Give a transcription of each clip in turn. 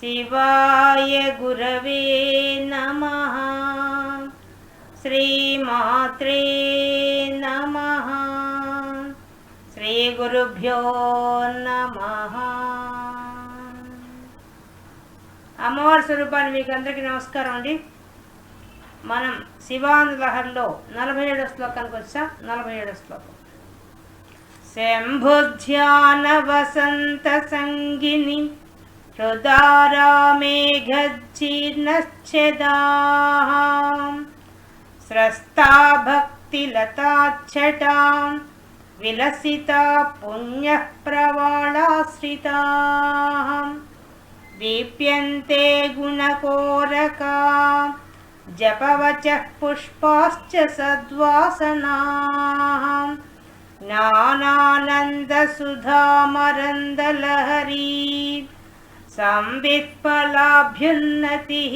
శివాయ గురవే నమ. శ్రీమాత్రే నమ. శ్రీ గురుభ్యో నమ. అమ్మవారి స్వరూపాన్ని మీకు అందరికీ నమస్కారం అండి. మనం శివానంద లహర్లో నలభై ఏడో శ్లోకానికి వచ్చాం. నలభై ఏడో శ్లోకం. శంభుధ్యాన వసంత సంగిని ृतरा मेघीर्णश्छदा स्रस्ता भक्तिलताच्छटां विलसिता पुण्यः प्रवालाश्रिताः। दीप्यन्ते गुणकोरका जपवचः पुष्पाश्च सद्वासनाः। नानानन्दसुधामरन्दलहरी। संवित्पलाभ्युन्नतिः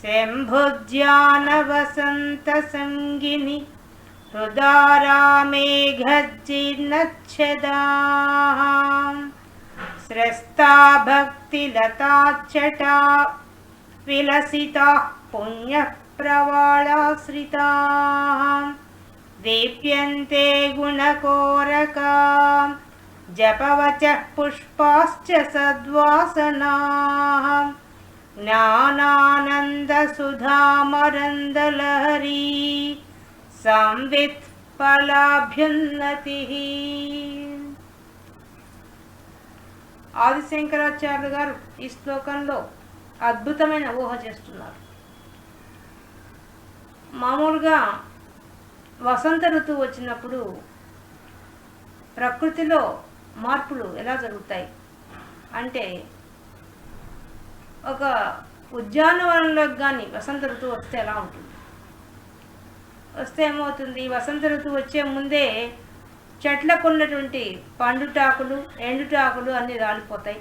शम्भुज्ञानवसन्तसङ्गिनि हृदारामेघज्जिनच्छदाः स्रस्ता भक्तिलताच्चटा विलसिताः पुण्यप्रवाश्रिता दीप्यन्ते गुणकोरका जपवचः पुष्पाश्च सद्वासनाः ज्ञानानन्दसुधामरन्दलहरी संवित् ఫలాభ్యున్నతిः ఆదిశంకరాచార్యులు గారు ఈ శ్లోకంలో అద్భుతమైన ఊహ చేస్తున్నారు మామూలుగా వసంత ఋతువు వచ్చినప్పుడు ప్రకృతిలో మార్పులు ఎలా జరుగుతాయి? అంటే ఒక ఉద్యానవనంలోకి కానీ వసంత ఋతువు వస్తే ఎలా ఉంటుంది? వస్తే ఏమవుతుంది? వసంత ఋతువు వచ్చే ముందే చెట్లకు ఉన్నటువంటి పండుటాకులు ఎండుటాకులు అన్నీ రాలిపోతాయి.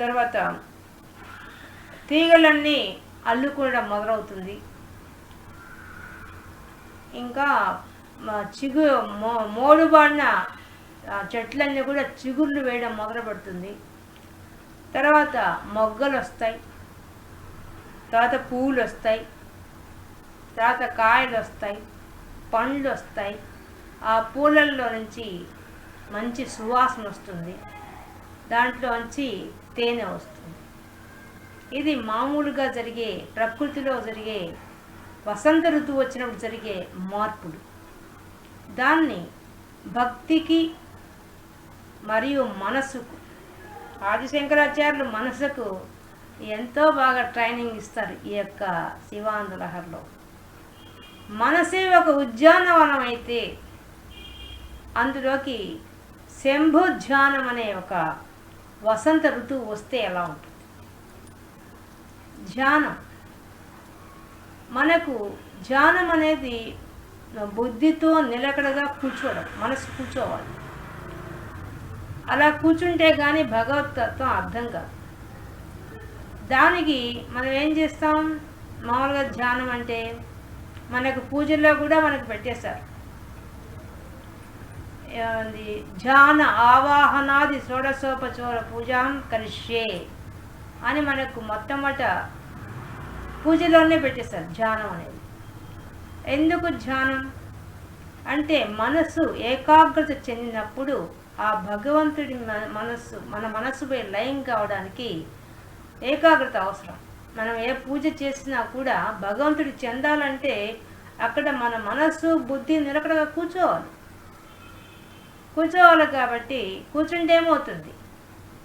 తర్వాత తీగలన్నీ అల్లుకోవడం మొదలవుతుంది. ఇంకా చిగు మో మోడుబాడిన చెట్లన్నీ కూడా చిగుర్లు వేయడం మొదలు పెడుతుంది తర్వాత మొగ్గలు వస్తాయి తర్వాత పువ్వులు వస్తాయి తర్వాత కాయలు వస్తాయి పండ్లు వస్తాయి ఆ పూలల్లో నుంచి మంచి సువాసన వస్తుంది. దాంట్లో నుంచి తేనె వస్తుంది. ఇది మామూలుగా జరిగే ప్రకృతిలో జరిగే వసంత ఋతువు వచ్చినప్పుడు జరిగే మార్పులు. దాన్ని భక్తికి మరియు మనసుకు ఆదిశంకరాచార్యులు మనసుకు ఎంతో బాగా ట్రైనింగ్ ఇస్తారు ఈ యొక్క శివానందలహర్లో మనసే ఒక ఉద్యానవనం అయితే అందులోకి శంభు ధ్యానం అనే ఒక వసంత ఋతువు వస్తే ఎలా ఉంటుంది? ధ్యానం. మనకు ధ్యానం అనేది బుద్ధితో నిలకడగా కూర్చోవడం మనసు కూర్చోవాలి. అలా కూర్చుంటే కానీ భగవతత్వం అర్థం కాదు. దానికి మనం ఏం చేస్తాం? మామూలుగా ధ్యానం అంటే మనకు పూజల్లో కూడా మనకు పెట్టేశారు ఏమంది? ధ్యాన ఆవాహనాది షోడశోపచోర పూజాం కరిష్యే అని మనకు మొట్టమొదట పూజలోనే పెట్టేశారు ధ్యానం అనేది. ఎందుకు ధ్యానం? అంటే మనసు ఏకాగ్రత చెందినప్పుడు ఆ భగవంతుడి మనస్సు మన మనస్సుపై లయం కావడానికి ఏకాగ్రత అవసరం. మనం ఏ పూజ చేసినా కూడా భగవంతుడి చెందాలంటే అక్కడ మన మనస్సు బుద్ధి నిలకడగా కూర్చోవాలి. కూర్చోవాలి కాబట్టి కూర్చుంటే ఏమవుతుంది?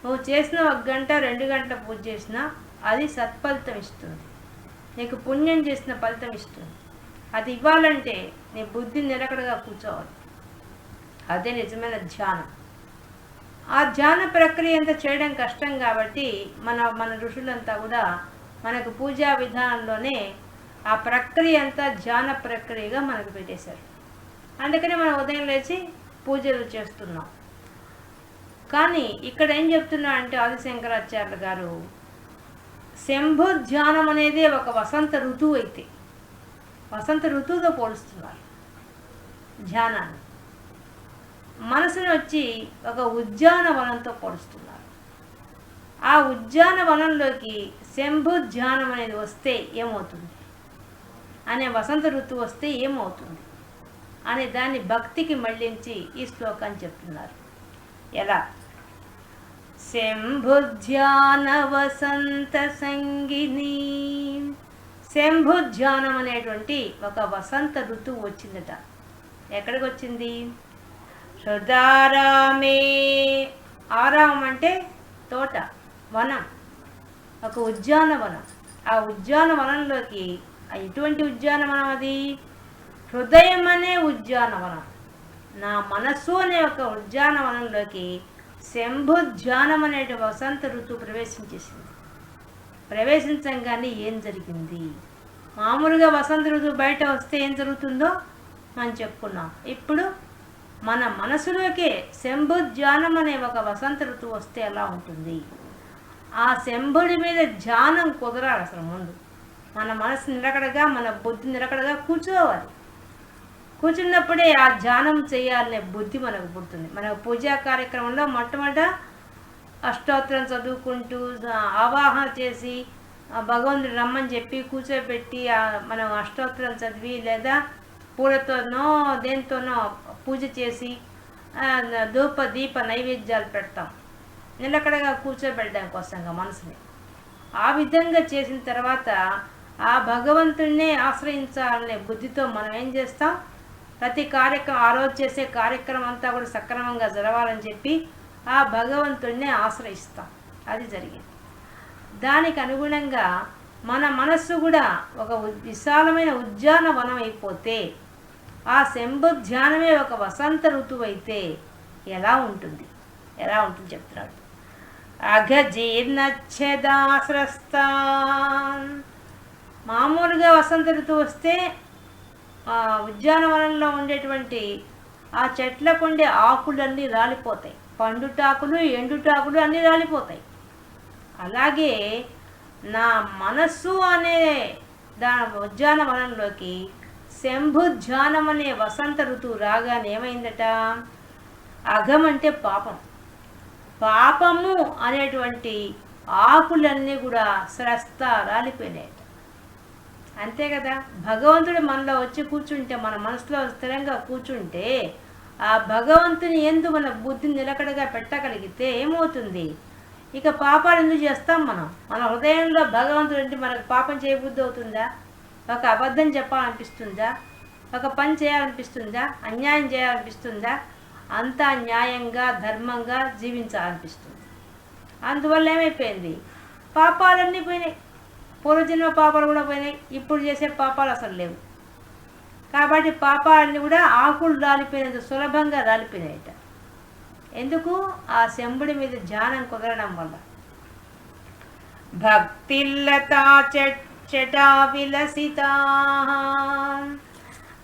నువ్వు చేసిన ఒక గంట రెండు గంటల పూజ చేసినా అది సత్ఫలితం ఇస్తుంది. నీకు పుణ్యం చేసిన ఫలితం ఇస్తుంది. అది ఇవ్వాలంటే నీ బుద్ధి నిలకడగా కూర్చోవాలి. అదే నిజమైన ధ్యానం. ఆ ధ్యాన ప్రక్రియ అంతా చేయడం కష్టం కాబట్టి మన మన ఋషులంతా కూడా మనకు పూజా విధానంలోనే ఆ ప్రక్రియ అంతా ధ్యాన ప్రక్రియగా మనకు పెట్టేశారు. అందుకనే మనం ఉదయం లేచి పూజలు చేస్తున్నాం. కానీ ఇక్కడ ఏం చెప్తున్నా అంటే ఆదిశంకరాచార్యులు గారు శంభు ధ్యానం అనేది ఒక వసంత ఋతువు అయితే వసంత ఋతువుతో పోలుస్తున్నారు ధ్యానాన్ని. మనసును వచ్చి ఒక ఉద్యానవనంతో పొడుస్తున్నారు. ఆ ఉద్యానవనంలోకి శంభుధ్యానం అనేది వస్తే ఏమవుతుంది? అనే వసంత ఋతువు వస్తే ఏమవుతుంది? అనే దాన్ని భక్తికి మళ్ళించి ఈ శ్లోకాన్ని చెప్తున్నారు. ఎలా? శంభుధ్యాన వసంత సంగిని. శంభుధ్యానం అనేటువంటి ఒక వసంత ఋతువు వచ్చిందట. ఎక్కడికి వచ్చింది హృదారామే ఆరామం అంటే తోట వనం. ఒక ఉద్యానవనం ఆ ఉద్యానవనంలోకి ఎటువంటి ఉద్యానవనం అది? హృదయం అనే ఉద్యానవనం నా మనస్సు అనే ఒక ఉద్యానవనంలోకి శంభుధ్యానం అనే వసంత ఋతువు ప్రవేశించేసింది. ప్రవేశించంగానే ఏం జరిగింది? మామూలుగా వసంత ఋతువు బయట వస్తే ఏం జరుగుతుందో మనం చెప్పుకున్నాం. ఇప్పుడు మన మనసులోకే శంభుధ్యానం అనే ఒక వసంత ఋతువు వస్తే ఎలా ఉంటుంది? ఆ శంభుడి మీద ధ్యానం కుదరాలి అసలు ముందు. మన మనసు నిలకడగా మన బుద్ధి నిలకడగా కూర్చోవాలి. కూర్చున్నప్పుడే ఆ ధ్యానం చేయాలనే బుద్ధి మనకు పుడుతుంది. మన పూజా కార్యక్రమంలో మొట్టమొదట అష్టోత్తరం చదువుకుంటూ ఆవాహన చేసి భగవంతుడు రమ్మని చెప్పి కూర్చోబెట్టి మనం అష్టోత్తరం చదివి లేదా పూలతోనో దేనితోనో పూజ చేసి ధూప దీప నైవేద్యాలు పెడతాం. నిలకడగా కూర్చోబెట్టడం కోసంగా మనసుని. ఆ విధంగా చేసిన తర్వాత ఆ భగవంతుడినే ఆశ్రయించాలనే బుద్ధితో మనం ఏం చేస్తాం? ప్రతి కార్యక్రమం ఆ రోజు చేసే కార్యక్రమం అంతా కూడా సక్రమంగా జరగాలని చెప్పి ఆ భగవంతుడినే ఆశ్రయిస్తాం. అది జరిగింది. దానికి అనుగుణంగా మన మనస్సు కూడా ఒక విశాలమైన ఉద్యానవనం అయిపోతే ఆ శంభు ధ్యానమే ఒక వసంత ఋతువు అయితే ఎలా ఉంటుంది? ఎలా ఉంటుంది చెప్తున్నాడు. అఘజీర్ణచ్ఛేదాశ్రస్తాన్ మామూలుగా వసంత ఋతువు వస్తే ఉద్యానవనంలో ఉండేటువంటి ఆ చెట్లకు ఉండే ఆకులన్నీ రాలిపోతాయి. పండుటాకులు ఎండుటాకులు అన్నీ రాలిపోతాయి. అలాగే నా మనస్సు అనే దా ఉద్యానవనంలోకి శంభుధ్యానం అనే వసంత ఋతువు రాగానే ఏమైందట? అఘం అంటే పాపం. పాపము అనేటువంటి ఆకులన్నీ కూడా స్రస్త రాలిపోయినాయట అంతే కదా? భగవంతుడు మనలో వచ్చి కూర్చుంటే మన మనసులో స్థిరంగా కూర్చుంటే ఆ భగవంతుని ఎందు మన బుద్ధిని నిలకడగా పెట్టగలిగితే ఏమవుతుంది? ఇక పాపాలు ఎందుకు చేస్తాం మనం? మన హృదయంలో భగవంతుడు అంటే మనకు పాపం చేయబుద్ధి అవుతుందా? ఒక అబద్ధం చెప్పాలనిపిస్తుందా? ఒక పని చేయాలనిపిస్తుందా? అన్యాయం చేయాలనిపిస్తుందా? అంతా న్యాయంగా ధర్మంగా జీవించాలనిపిస్తుంది. అందువల్ల ఏమైపోయింది? పాపాలన్నీ పోయినాయి. పూర్వజన్మ పాపాలు కూడా పోయినాయి. ఇప్పుడు చేసే పాపాలు అసలు లేవు. కాబట్టి పాపాలన్నీ కూడా ఆకులు రాలిపోయినంత సులభంగా రాలిపోయినాయట. ఎందుకు? ఆ శంభుడి మీద ధ్యానం కుదరడం వల్ల. భక్తిల్లతా చటా విలసితా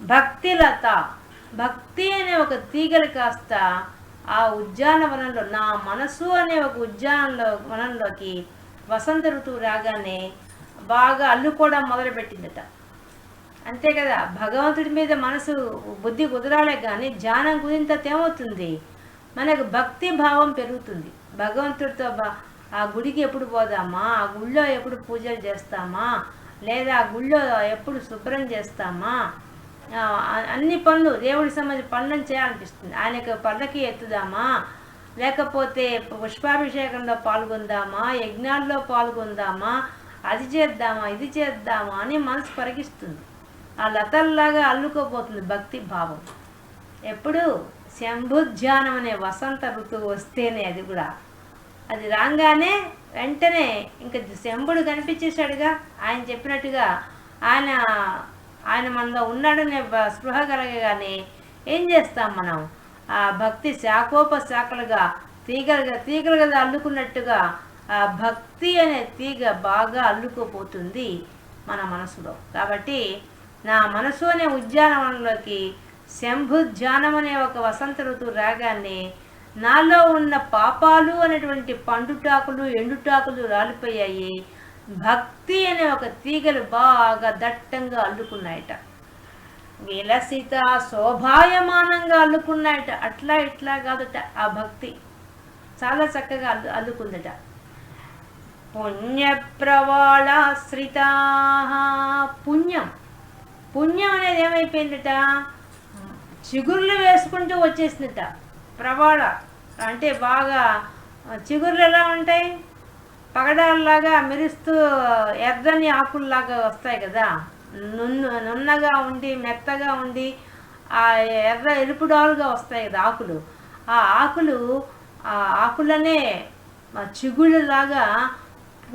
భక్తిలత భక్తి అనే ఒక తీగలు కాస్త ఆ ఉద్యానవనంలో నా మనసు అనే ఒక ఉద్యానంలో వనంలోకి వసంత ఋతువు రాగానే బాగా అల్లుకోవడం మొదలుపెట్టిందట. అంతే కదా భగవంతుడి మీద మనసు బుద్ధి కుదరాలే కానీ ధ్యానం కుదిరిన ఏమవుతుంది మనకు భక్తి భావం పెరుగుతుంది. భగవంతుడితో బా ఆ గుడికి ఎప్పుడు పోదామా? ఆ గుళ్ళో ఎప్పుడు పూజలు చేస్తామా? లేదా గుళ్ళో ఎప్పుడు శుభ్రం చేస్తామా? అన్ని పనులు దేవుడి సంబంధించిన పనులను చేయాలనిపిస్తుంది. ఆయనకు పళ్ళకి ఎత్తుదామా? లేకపోతే పుష్పాభిషేకంలో పాల్గొందామా? యజ్ఞాల్లో పాల్గొందామా? అది చేద్దామా? ఇది చేద్దామా? అని మనసు పరిగిస్తుంది. ఆ లతల్లాగా అల్లుకోపోతుంది భక్తి భావం. ఎప్పుడు? శంభుధ్యానం అనే వసంత ఋతువు వస్తేనే అది కూడా. అది రాగానే వెంటనే ఇంకా శంభుడు కనిపించేశాడుగా. ఆయన చెప్పినట్టుగా ఆయన ఆయన మనలో ఉన్నాడనే స్పృహ కలగగానే ఏం చేస్తాం మనం? ఆ భక్తి శాఖోపశాఖలుగా తీగలుగా తీగలుగా అల్లుకున్నట్టుగా ఆ భక్తి అనే తీగ బాగా అల్లుకుపోతుంది మన మనసులో. కాబట్టి నా మనసు అనే ఉద్యానవనంలోకి శంభుధ్యానం అనే ఒక వసంత ఋతువు రాగానే నాలో ఉన్న పాపాలు అనేటువంటి పండుటాకులు ఎండుటాకులు రాలిపోయాయి. భక్తి అనే ఒక తీగలు బాగా దట్టంగా అల్లుకున్నాయట. విలసిత శోభాయమానంగా అల్లుకున్నాయట. అట్లా ఇట్లా కాదట ఆ భక్తి. చాలా చక్కగా అల్లు అల్లుకుందట. పుణ్యప్రవాళాశ్రిత. పుణ్యం. పుణ్యం అనేది ఏమైపోయిందట? చిగుర్లు వేసుకుంటూ వచ్చేసిందట. ప్రవాళ. అంటే బాగా చిగుర్లు ఎలా ఉంటాయి? పగడాల్లాగా మెరుస్తూ ఎర్రని ఆకుల్లాగా వస్తాయి కదా? నున్ను నున్నగా ఉండి మెత్తగా ఉండి ఆ ఎర్ర ఎరుపుడాలుగా వస్తాయి కదా ఆకులు. ఆ ఆకులు ఆ ఆకులనే చిగుళ్ళలాగా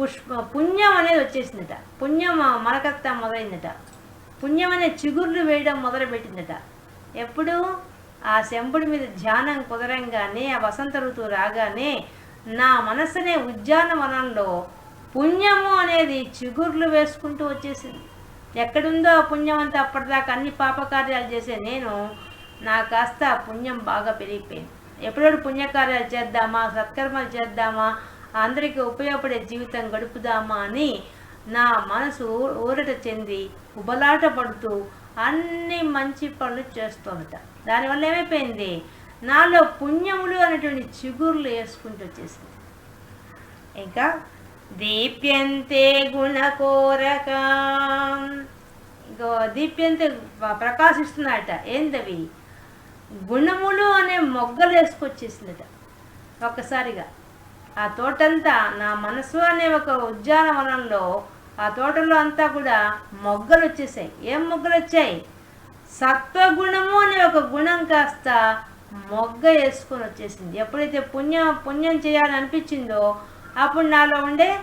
పుష్ప పుణ్యం అనేది వచ్చేసిందట. పుణ్యం మరకత్త మొదలైందట. పుణ్యం అనే చిగుర్లు వేయడం మొదలుపెట్టిందట. ఎప్పుడు? ఆ శంభుడి మీద ధ్యానం కుదరంగానే ఆ వసంత ఋతువు రాగానే నా మనసునే ఉద్యానవనంలో పుణ్యము అనేది చిగుర్లు వేసుకుంటూ వచ్చేసింది. ఎక్కడుందో ఆ పుణ్యం అంతా అప్పటిదాకా అన్ని పాపకార్యాలు చేసే నేను నా కాస్త పుణ్యం బాగా పెరిగిపోయింది. ఎప్పుడెప్పుడు పుణ్యకార్యాలు చేద్దామా సత్కర్మలు చేద్దామా అందరికీ ఉపయోగపడే జీవితం గడుపుదామా అని నా మనసు ఊరట చెంది ఉబలాట పడుతూ అన్ని మంచి పనులు చేస్తుందట. దానివల్ల ఏమైపోయింది? నాలో పుణ్యములు అనేటువంటి చిగుర్లు వేసుకుంటూ వచ్చేసింది. ఇంకా దీప్యంతే గుణకోరక ఇంకో దీప్యంతే ప్రకాశిస్తున్నాయట. ఏందవి? గుణములు అనే మొగ్గలు వేసుకొచ్చేసిందట. ఒక్కసారిగా. ఆ తోటంతా నా మనసు అనే ఒక ఉద్యానవనంలో ఆ తోటలో అంతా కూడా మొగ్గలు వచ్చేసాయి. ఏం మొగ్గలు వచ్చాయి? సత్వగుణము అనే ఒక గుణం కాస్త మొగ్గ వేసుకొని వచ్చేసింది. ఎప్పుడైతే పుణ్యం పుణ్యం చేయాలని అనిపించిందో అప్పుడు నాలో ఉండే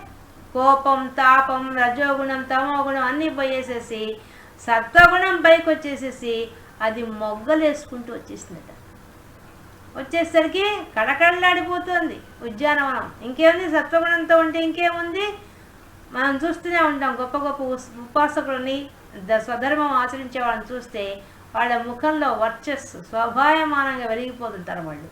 కోపం తాపం రజోగుణం తమోగుణం అన్నీ పోయేసేసి సత్వగుణం పైకి వచ్చేసేసి అది మొగ్గలు వేసుకుంటూ వచ్చేసిందట. వచ్చేసరికి కడకడలాడిపోతుంది ఉద్యానవనం. ఇంకేముంది? సత్వగుణంతో ఉంటే ఇంకేముంది? మనం చూస్తూనే ఉంటాం గొప్ప గొప్ప ఉపాసకులని ద స్వధర్మం ఆచరించే వాళ్ళని చూస్తే వాళ్ళ ముఖంలో వర్చస్సు స్వభాయమానంగా వెలిగిపోతుంటారు వాళ్ళు.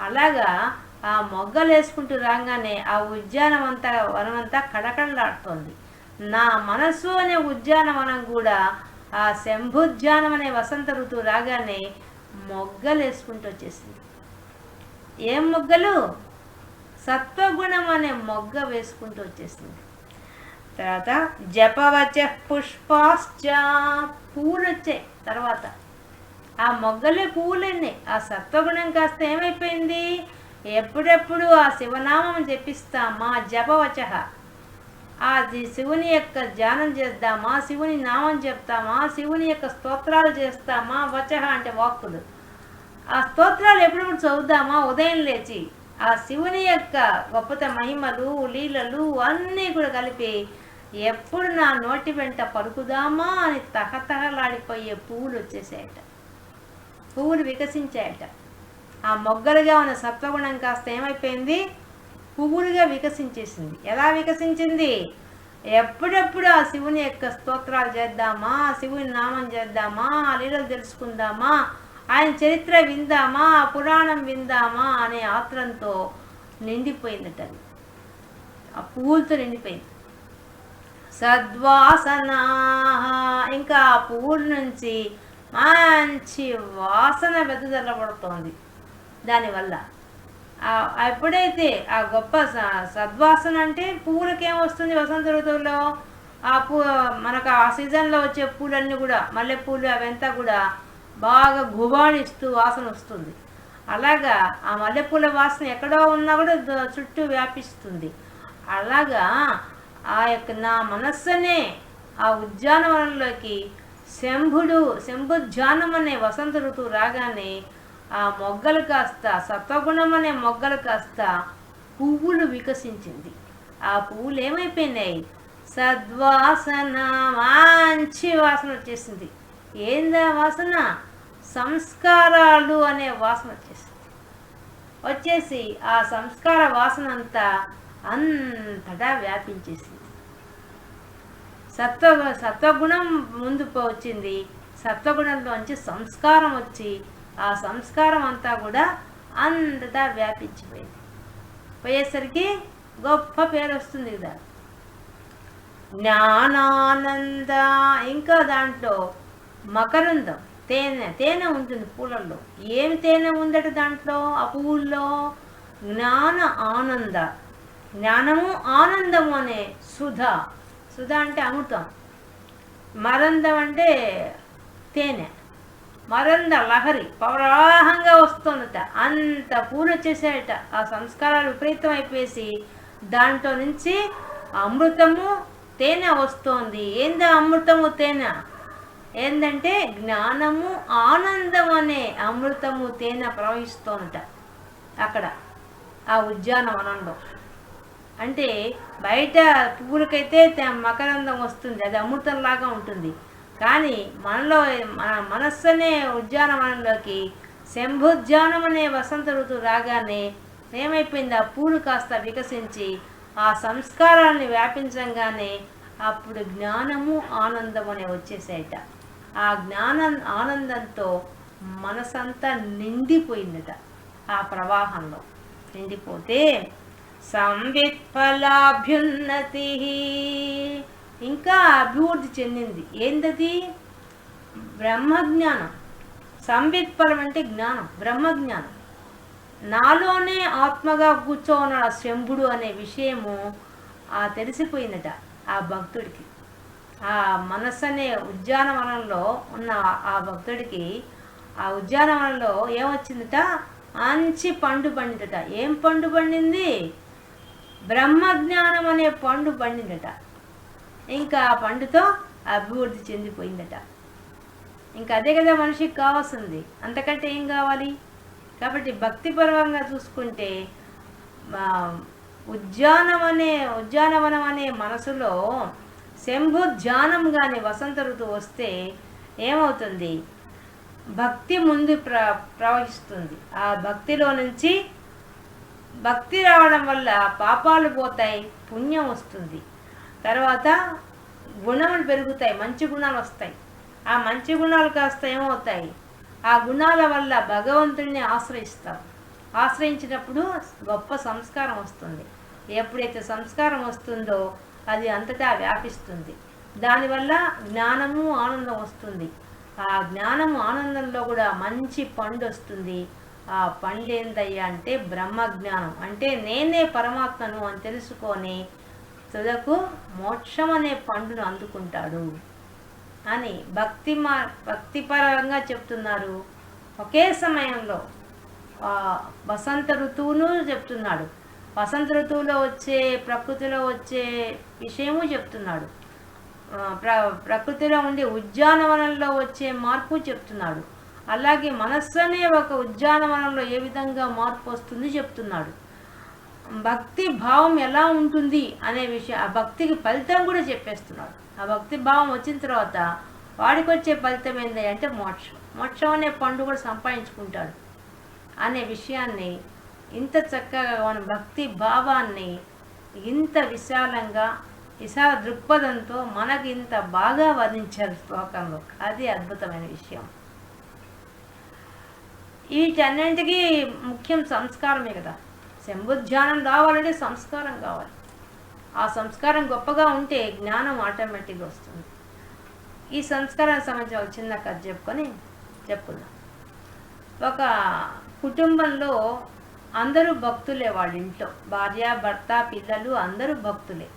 అలాగా ఆ మొగ్గలు వేసుకుంటూ రాగానే ఆ ఉద్యానవంతా వనమంతా కడకడలాడుతోంది నా మనస్సు అనే ఉద్యానవనం కూడా ఆ శంభుద్యానం అనే వసంత ఋతువు రాగానే మొగ్గలు వేసుకుంటూ వచ్చేసింది. ఏం మొగ్గలు? సత్వగుణం అనే మొగ్గ వేసుకుంటూ వచ్చేసింది. తర్వాత జపవచ పుష్పాశ్చ పూలు వచ్చాయి తర్వాత. ఆ మొగ్గలే పూలన్నీ ఆ సత్వగుణం కాస్త ఏమైపోయింది? ఎప్పుడెప్పుడు ఆ శివనామం జపిస్తామా జపవచ? అది శివుని యొక్క ధ్యానం చేద్దామా? శివుని నామం చెప్తామా శివుని యొక్క స్తోత్రాలు చేస్తామా? వచహ అంటే వాక్కులు. ఆ స్తోత్రాలు ఎప్పుడెప్పుడు చదువుదామా? ఉదయం లేచి ఆ శివుని యొక్క గొప్పత మహిమలు లీలలు అన్నీ కూడా కలిపి ఎప్పుడు నా నోటి వెంట పలుకుదామా అని తహతహలాడిపోయే పువ్వులు వచ్చేసాయట. పువ్వులు వికసించాయట. ఆ మొగ్గలుగా ఉన్న సత్వగుణం కాస్త ఏమైపోయింది? పువ్వులుగా వికసించేసింది. ఎలా వికసించింది? ఎప్పుడెప్పుడు ఆ శివుని యొక్క స్తోత్రాలు చేద్దామా శివుని నామం చేద్దామా ఆ లీలలు తెలుసుకుందామా ఆయన చరిత్ర విందామా పురాణం విందామా అనే ఆత్రంతో నిండిపోయిందట అది. ఆ పువ్వులతో నిండిపోయింది. సద్వాసన ఇంకా ఆ పువ్వుల నుంచి మంచి వాసన వెదజల్లబడుతోంది. దానివల్ల ఎప్పుడైతే ఆ గొప్ప సద్వాసన అంటే పువ్వులకి ఏమొస్తుంది వసంత ఋతువులో? ఆ పూ మనకు ఆ సీజన్లో వచ్చే పూలన్నీ కూడా మల్లెపూలు అవంతా కూడా బాగా గుబాణిస్తూ వాసన వస్తుంది. అలాగా ఆ మల్లెపూల వాసన ఎక్కడో ఉన్నా కూడా చుట్టూ వ్యాపిస్తుంది. అలాగా ఆ యొక్క నా మనస్సునే ఆ ఉద్యానవనంలోకి శంభుడు శంభుధ్యానం అనే వసంత ఋతువు రాగానే ఆ మొగ్గలు కాస్త సత్వగుణం అనే మొగ్గలు కాస్త పువ్వులు వికసించింది. ఆ పువ్వులు ఏమైపోయినాయి సద్వాసన మంచి వాసన వచ్చేసింది. ఏందా వాసన? సంస్కారాలు అనే వాసన వచ్చేసింది. వచ్చేసి ఆ సంస్కార వాసన అంతా అంతటా వ్యాపించేసింది. సత్వ సత్వగుణం ముందు వచ్చింది. సత్వగుణంలోంచి సంస్కారం వచ్చి ఆ సంస్కారం అంతా కూడా అంతటా వ్యాపించిపోయింది. పోయేసరికి గొప్ప పేరు వస్తుంది కదా. జ్ఞానానంద ఇంకా దాంట్లో మకరందం తేనె తేనె ఉంటుంది పూలల్లో. ఏమి తేనె ఉందట దాంట్లో? ఆ పువ్వుల్లో జ్ఞాన ఆనంద. జ్ఞానము ఆనందము అనే సుధ. సుధ అంటే అమృతం. మరందం అంటే తేనె. మరంద లహరి. ప్రవాహంగా వస్తుందట. అంత పూలు వచ్చేసాయట ఆ సంస్కారాలు విపరీతం అయిపోయేసి దాంట్లో నుంచి అమృతము తేనె వస్తోంది. ఏందా అమృతము తేనె? ఏంటంటే జ్ఞానము ఆనందం అనే అమృతము తేనె ప్రవహిస్తోందట. అక్కడ ఆ ఉద్యానవనంలో అంటే బయట పువ్వులకైతే మకరందం వస్తుంది అది అమృతంలాగా ఉంటుంది. కానీ మనలో మన మనస్సు అనే ఉద్యానవనంలోకి శంభుద్యానం అనే వసంత ఋతువు రాగానే ఏమైపోయింది? ఆ పూలు కాస్త వికసించి ఆ సంస్కారాన్ని వ్యాపించంగానే అప్పుడు జ్ఞానము ఆనందం అనే వచ్చేసాయట. ఆ జ్ఞానం ఆనందంతో మనసంతా నిండిపోయిందట ఆ ప్రవాహంలో. నిండిపోతే సంవిత్ఫలాభ్యున్నతి ఇంకా అభివృద్ధి చెందింది. ఏందది? బ్రహ్మజ్ఞానం. సంవిత్ఫలం అంటే జ్ఞానం బ్రహ్మజ్ఞానం. నాలోనే ఆత్మగా కూర్చోన్నాడు ఆ శంభుడు అనే విషయము ఆ తెలిసిపోయిందట ఆ భక్తుడికి. ఆ మనస్సు అనే ఉద్యానవనంలో ఉన్న ఆ భక్తుడికి ఆ ఉద్యానవనంలో ఏమొచ్చిందట? మంచి పండు పండిందట. ఏం పండు పండింది? బ్రహ్మజ్ఞానం అనే పండు పండిందట. ఇంకా ఆ పండుతో అభివృద్ధి చెందిపోయిందట. ఇంకా అదే కదా మనిషికి కావాల్సింది. అంతకంటే ఏం కావాలి? కాబట్టి భక్తిపరంగా చూసుకుంటే ఉద్యానం అనే ఉద్యానవనం అనే మనసులో శంభు ధ్యానం కానీ వసంత ఋతువు వస్తే ఏమవుతుంది? భక్తి ముందు ప్ర ప్రవహిస్తుంది. ఆ భక్తిలో నుంచి భక్తి రావడం వల్ల పాపాలు పోతాయి పుణ్యం వస్తుంది. తర్వాత గుణములు పెరుగుతాయి మంచి గుణాలు వస్తాయి. ఆ మంచి గుణాలు కాస్త ఏమవుతాయి? ఆ గుణాల వల్ల భగవంతుడిని ఆశ్రయిస్తాం. ఆశ్రయించినప్పుడు గొప్ప సంస్కారం వస్తుంది. ఎప్పుడైతే సంస్కారం వస్తుందో అది అంతటా వ్యాపిస్తుంది. దానివల్ల జ్ఞానము ఆనందం వస్తుంది. ఆ జ్ఞానము ఆనందంలో కూడా మంచి పండు వస్తుంది. ఆ పండు ఏందయ్యా అంటే బ్రహ్మజ్ఞానం. అంటే నేనే పరమాత్మను అని తెలుసుకొని తుదకు మోక్షం అనే పండును అందుకుంటాడు అని భక్తి మా భక్తిపరంగా చెప్తున్నారు. ఒకే సమయంలో వసంత ఋతువును చెప్తున్నాడు. వసంత ఋతువులో వచ్చే ప్రకృతిలో వచ్చే విషయము చెప్తున్నాడు. ప్ర ప్రకృతిలో ఉండే ఉద్యానవనంలో వచ్చే మార్పు చెప్తున్నాడు. అలాగే మనస్సు అనే ఒక ఉద్యానవనంలో ఏ విధంగా మార్పు వస్తుంది చెప్తున్నాడు. భక్తి భావం ఎలా ఉంటుంది అనే విషయం ఆ భక్తికి ఫలితం కూడా చెప్పేస్తున్నాడు. ఆ భక్తి భావం వచ్చిన తర్వాత వాడికి వచ్చే ఫలితం ఏంటి అంటే మోక్షం. మోక్షం అనే పండు కూడా సంపాదించుకుంటాడు అనే విషయాన్ని ఇంత చక్కగా మన భక్తి భావాన్ని ఇంత విశాలంగా విశాల దృక్పథంతో మనకి ఇంత బాగా వర్ణించారు శ్లోకంలో. అది అద్భుతమైన విషయం. వీటన్నింటికీ ముఖ్యం సంస్కారమే కదా. శంభుధ్యానం రావాలంటే సంస్కారం కావాలి. ఆ సంస్కారం గొప్పగా ఉంటే జ్ఞానం ఆటోమేటిక్గా వస్తుంది. ఈ సంస్కారానికి సంబంధించిన ఒక చిన్న కథ చెప్పుకొని చెప్పుకుందాం. ఒక కుటుంబంలో అందరూ భక్తులే వాళ్ళ ఇంట్లో. భార్య భర్త పిల్లలు అందరూ భక్తులే.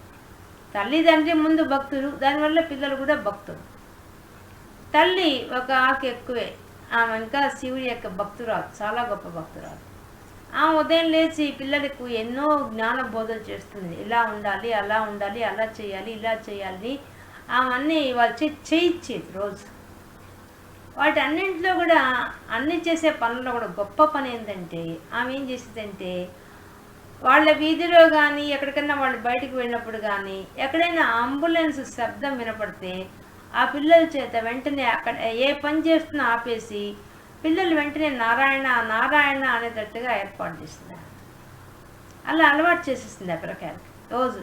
తల్లిదండ్రి ముందు భక్తులు దానివల్ల పిల్లలు కూడా భక్తులు. తల్లి ఒక ఆకు ఎక్కువే. ఆమె ఇంకా శివుడి యొక్క భక్తురాలు చాలా గొప్ప భక్తురాలు. ఆ ఉదయం లేచి పిల్లలకు ఎన్నో జ్ఞాన బోధన చేస్తుంది. ఇలా ఉండాలి అలా ఉండాలి అలా చేయాలి ఇలా చేయాలి ఆమె వాళ్ళు చే చేయించేది రోజు. వాటన్నింటిలో కూడా అన్ని చేసే పనుల్లో కూడా గొప్ప పని ఏంటంటే ఆమె ఏం చేసేదంటే వాళ్ళ వీధిలో కానీ ఎక్కడికైనా వాళ్ళు బయటకు వెళ్ళినప్పుడు కానీ ఎక్కడైనా అంబులెన్స్ శబ్దం వినపడితే ఆ పిల్లల చేత వెంటనే అక్కడ ఏ పని చేస్తున్నా ఆపేసి పిల్లలు వెంటనే నారాయణ నారాయణ అనేటట్టుగా ఏర్పాటు చేసింది అలా అలవాటు చేసేసింది ఆ పిల్లకాయలకి రోజు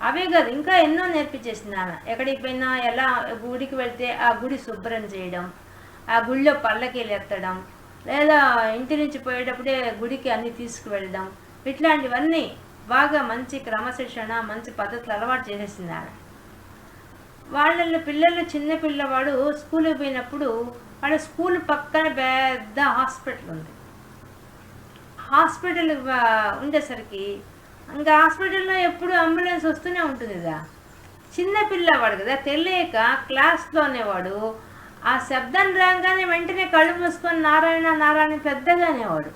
అవే కాదు ఇంకా ఎన్నో నేర్పించేసింది ఆమె. ఎక్కడికి పోయినా ఎలా గుడికి వెళ్తే ఆ గుడి శుభ్రం చేయడం ఆ గుడిలో పల్లకీలు ఎత్తడం లేదా ఇంటి నుంచి పోయేటప్పుడే గుడికి అన్ని తీసుకువెళ్ళడం ఇట్లాంటివన్నీ బాగా మంచి క్రమశిక్షణ మంచి పద్ధతులు అలవాటు చేసేసింది ఆమె. వాళ్ళ పిల్లలు చిన్న పిల్లవాడు స్కూల్కి పోయినప్పుడు వాళ్ళ స్కూల్ పక్కన పెద్ద హాస్పిటల్ ఉంది. హాస్పిటల్ ఉండేసరికి ఇంకా హాస్పిటల్లో ఎప్పుడు అంబులెన్స్ వస్తూనే ఉంటుంది కదా. చిన్నపిల్లవాడు కదా తెలియక క్లాస్లోనే వాడు ఆ శబ్దం రాగానే వెంటనే కళ్ళు మూసుకొని నారాయణ నారాయణ పెద్దగా అనేవాడు.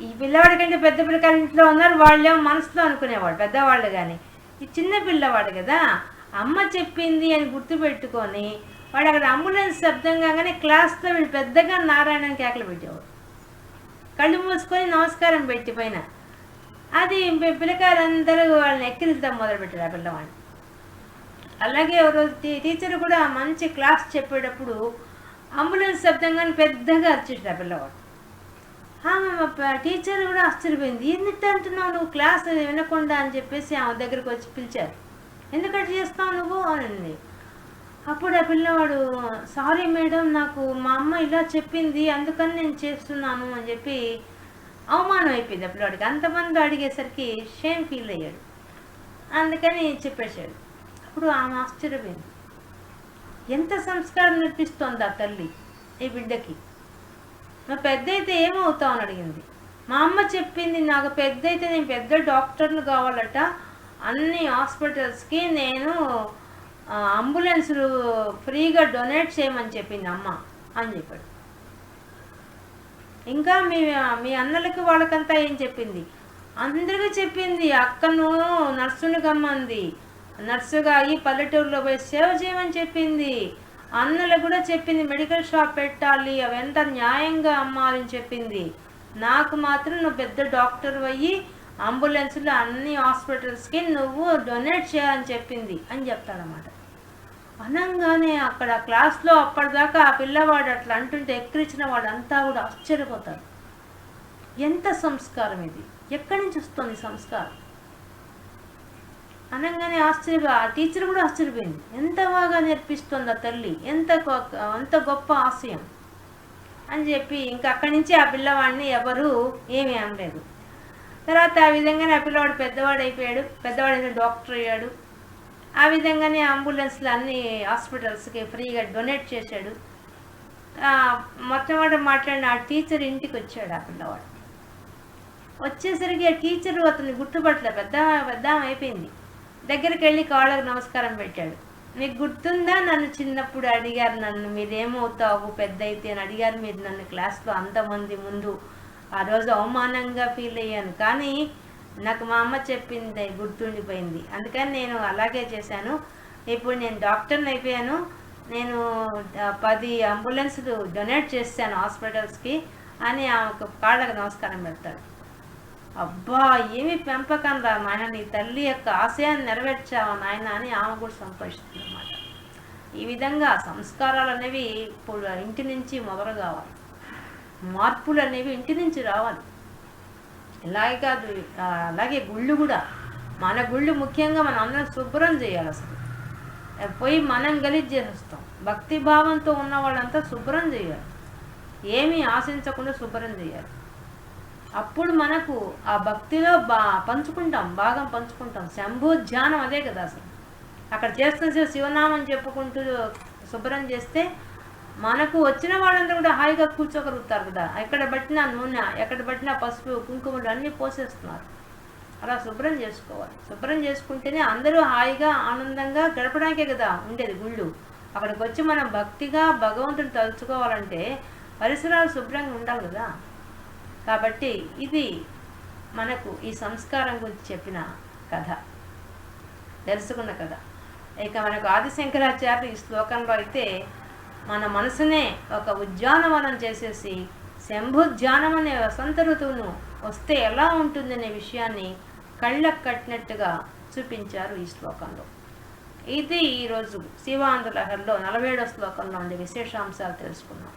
ఈ పిల్లవాడి కంటే పెద్ద పిల్లకాయలు ఇంట్లో ఉన్నారు వాళ్ళేమో మనసులో అనుకునేవాడు పెద్దవాళ్ళు కానీ ఈ చిన్న పిల్లవాడు కదా అమ్మ చెప్పింది అని గుర్తుపెట్టుకొని వాడు అక్కడ అంబులెన్స్ శబ్దం కాగానే క్లాస్లో వీడు పెద్దగా నారాయణ కేకలు పెట్టేవాడు. కళ్ళు మూసుకొని నమస్కారం పెట్టి పైన. అది పిల్లకాయలందరూ వాళ్ళని ఎక్కిరిద్దాం మొదలుపెట్టారు ఆ పిల్లవాడిని అలాగే ఒకరోజు టీ- టీచర్ కూడా మంచి క్లాస్ చెప్పేటప్పుడు అంబులెన్స్ శబ్దం కానీ పెద్దగా అరిచేట ఆ పిల్లవాడు. టీచర్ కూడా ఆశ్చర్యపోయింది. ఎందుకు అంటున్నావు నువ్వు? క్లాస్ వినకుండా అని చెప్పేసి ఆమె దగ్గరికి వచ్చి పిలిచారు. ఎందుకంటే చేస్తావు నువ్వు? అని అప్పుడు ఆ పిల్లవాడు సారీ మేడం నాకు మా అమ్మ ఇలా చెప్పింది అందుకని నేను చేస్తున్నాను అని చెప్పి అవమానం అయిపోయింది అప్పుడు పిల్లవాడికి అంతమంది అడిగేసరికి షేమ్ ఫీల్ అయ్యాడు. అందుకని చెప్పేశాడు. అప్పుడు ఆమె ఆశ్చర్యపోయింది. ఎంత సంస్కారం నేర్పిస్తోంది ఆ తల్లి ఈ బిడ్డకి? మా పెద్ద అయితే ఏమవుతావు అని అడిగింది. మా అమ్మ చెప్పింది నాకు పెద్ద అయితే నేను పెద్ద డాక్టర్లు కావాలట. అన్ని హాస్పిటల్స్కి నేను అంబులెన్స్లు అంబులెన్సులు ఫ్రీగా డొనేట్ చేయమని చెప్పింది అమ్మ అని చెప్పాడు. ఇంకా మీ మీ అన్నలకి వాళ్ళకంతా ఏం చెప్పింది? అందరికీ చెప్పింది అక్కను నర్సుని గమ్మంది నర్సుగా అయ్యి పల్లెటూరులో పోయి సేవ చేయమని చెప్పింది. అన్నలకు కూడా చెప్పింది మెడికల్ షాప్ పెట్టాలి అవి ఎంత న్యాయంగా అమ్మాలని చెప్పింది. నాకు మాత్రం నువ్వు పెద్ద డాక్టర్ అయ్యి అంబులెన్స్లో అన్ని హాస్పిటల్స్కి నువ్వు డొనేట్ చేయాలని చెప్పింది అని చెప్తాడనమాట అనంగానే అక్కడ క్లాస్లో అప్పటిదాకా ఆ పిల్లవాడు అట్లా అంటుంటే ఎక్కిరించిన వాడు అంతా కూడా ఆశ్చర్యపోతారు ఎంత సంస్కారం ఇది? ఎక్కడి నుంచి వస్తుంది సంస్కారం? అనగానే ఆశ్చర్య ఆ టీచర్ కూడా ఆశ్చర్యపోయింది. ఎంత బాగా నేర్పిస్తుంది ఆ తల్లి? ఎంత అంత ఎంత గొప్ప ఆశయం? అని చెప్పి ఇంకా అక్కడి నుంచి ఆ పిల్లవాడిని ఎవరు ఏమీ అనలేదు. తర్వాత ఆ విధంగానే ఆ పిల్లవాడు పెద్దవాడు అయిపోయాడు పెద్దవాడైన డాక్టర్ అయ్యాడు. ఆ విధంగానే అంబులెన్స్లు అన్ని హాస్పిటల్స్కి ఫ్రీగా డొనేట్ చేశాడు. మొట్టమొదటి మాట్లాడిన ఆ టీచర్ ఇంటికి వచ్చాడు ఆ పిల్లవాడు. వచ్చేసరికి ఆ టీచర్ అతన్ని గుర్తుపట్టలే పెద్ద పెద్ద అయిపోయింది. దగ్గరికి వెళ్ళి కాళ్ళకు నమస్కారం పెట్టాడు. మీకు గుర్తుందా? నన్ను చిన్నప్పుడు అడిగారు నన్ను మీరేమవుతావు పెద్ద అయితే అని అడిగారు. మీరు నన్ను క్లాస్లో అంతమంది ముందు ఆ రోజు అవమానంగా ఫీల్ అయ్యాను. కానీ నాకు మా అమ్మ చెప్పింది గుర్తుండిపోయింది. అందుకని నేను అలాగే చేశాను. ఇప్పుడు నేను డాక్టర్ని అయిపోయాను. నేను పది అంబులెన్స్లు డొనేట్ చేశాను హాస్పిటల్స్కి అని ఆమెకు కాళ్ళకు నమస్కారం పెడతాడు అబ్బా ఏమి పెంపకం రా నాయన నీ తల్లి యొక్క ఆశయాన్ని నెరవేర్చావా నాయన అని ఆమె కూడా సంతోషిస్తుంది అన్నమాట ఈ విధంగా సంస్కారాలు అనేవి ఇప్పుడు ఇంటి నుంచి మొదలు కావాలి. మార్పులు అనేవి ఇంటి నుంచి రావాలి. ఇలాగే కాదు అలాగే గుళ్ళు కూడా. మన గుళ్ళు ముఖ్యంగా మనం అందరం శుభ్రం చేయాలి అసలు. పోయి మనం గలీజ్ చేసేస్తాం. భక్తి భావంతో ఉన్న వాళ్ళంతా శుభ్రం చేయాలి. ఏమీ ఆశించకుండా శుభ్రం చేయాలి. అప్పుడు మనకు ఆ భక్తిలో బా పంచుకుంటాం భాగం పంచుకుంటాం. శంభూ ధ్యానం అదే కదా అసలు. అక్కడ చేస్తున్న శివనామం చెప్పుకుంటూ శుభ్రం చేస్తే మనకు వచ్చిన వాళ్ళందరూ కూడా హాయిగా కూర్చోగలుగుతారు కదా. ఎక్కడ పట్టినా నూనె ఎక్కడ పట్టినా పసుపు కుంకుమలు అన్నీ పోసేస్తున్నారు. అలా శుభ్రం చేసుకోవాలి. శుభ్రం చేసుకుంటేనే అందరూ హాయిగా ఆనందంగా గడపడానికే కదా ఉండేది గుళ్ళు. అక్కడికి వచ్చి మనం భక్తిగా భగవంతుని తలుచుకోవాలంటే పరిసరాలు శుభ్రంగా ఉండాలి కదా. కాబట్టి ఇది మనకు ఈ సంస్కారం గురించి చెప్పిన కథ. తెలుసుకున్న కథ. ఇక మనకు ఆదిశంకరాచార్యులు ఈ శ్లోకంలో అయితే మన మనసునే ఒక ఉద్యానవనం చేసేసి శంభుధ్యానం అనే వసంత ఋతువును వస్తే ఎలా ఉంటుందనే విషయాన్ని కళ్ళకు కట్టినట్టుగా చూపించారు ఈ శ్లోకంలో. ఇది ఈరోజు శివాంధ్రలహర్లో నలభై ఏడో శ్లోకంలో ఉండే విశేషాంశాలు తెలుసుకున్నాం